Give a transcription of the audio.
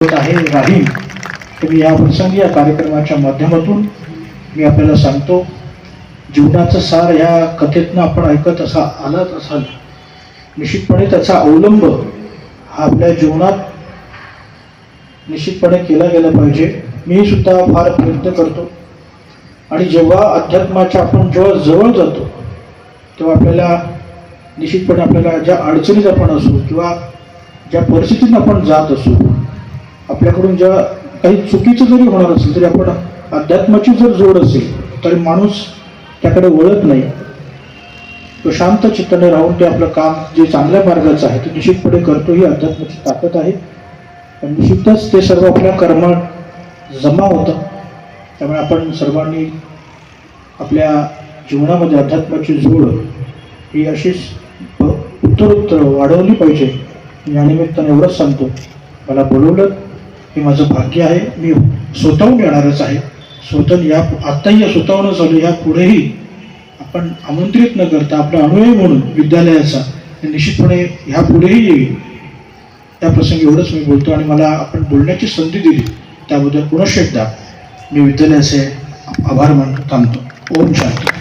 होत आहे राहील. तर मी या प्रसंगी या कार्यक्रमाच्या माध्यमातून मी आपल्याला सांगतो जीवनाचं सार ह्या कथेतनं आपण ऐकत असा आलात असाल निश्चितपणे त्याचा अवलंब हा आपल्या जीवनात निश्चितपणे केला गेला पाहिजे. मी सुद्धा फार प्रयत्न करतो. आणि जेव्हा अध्यात्माच्या आपण जेव्हा जवळ जातो तेव्हा आपल्याला निश्चितपणे आपल्याला ज्या अडचणीत आपण असू किंवा ज्या परिस्थितीत आपण जात असू आपल्याकडून ज्या काही चुकीचं जरी होणार असेल तरी आपण अध्यात्माची जर जोड असेल तरी माणूस त्याकडे वळत नाही. तो शांत चित्ताने राहून ते आपलं काम जे चांगल्या मार्गाचं आहे ते निश्चितपणे करतो ही अध्यात्माची ताकद आहे. आणि निश्चितच ते सर्व आपल्या कर्मात जमा होतं. त्यामुळे आपण सर्वांनी आपल्या जीवनामध्ये अध्यात्माची जोड ही अशीच उत्तरोत्तर वाढवली पाहिजे. या निमित्ताने एवढंच सांगतो. मला बोलवलं. हे माझं भाग्य आहे मी स्वतःहून येणारच आहे. स्वतः या आत्ताही या स्वतःहूनच आलो या पुढेही आपण आमंत्रित न करता आपला अनुभव म्हणून विद्यालयाचा निश्चितपणे ह्या पुढेही येईल. त्या प्रसंगी एवढंच मी बोलतो आणि मला आपण बोलण्याची संधी दिली. त्याबद्दल पुनश्च एकदा मी विद्यालयाचे आभार मानतो थांबतो. ओम शांती.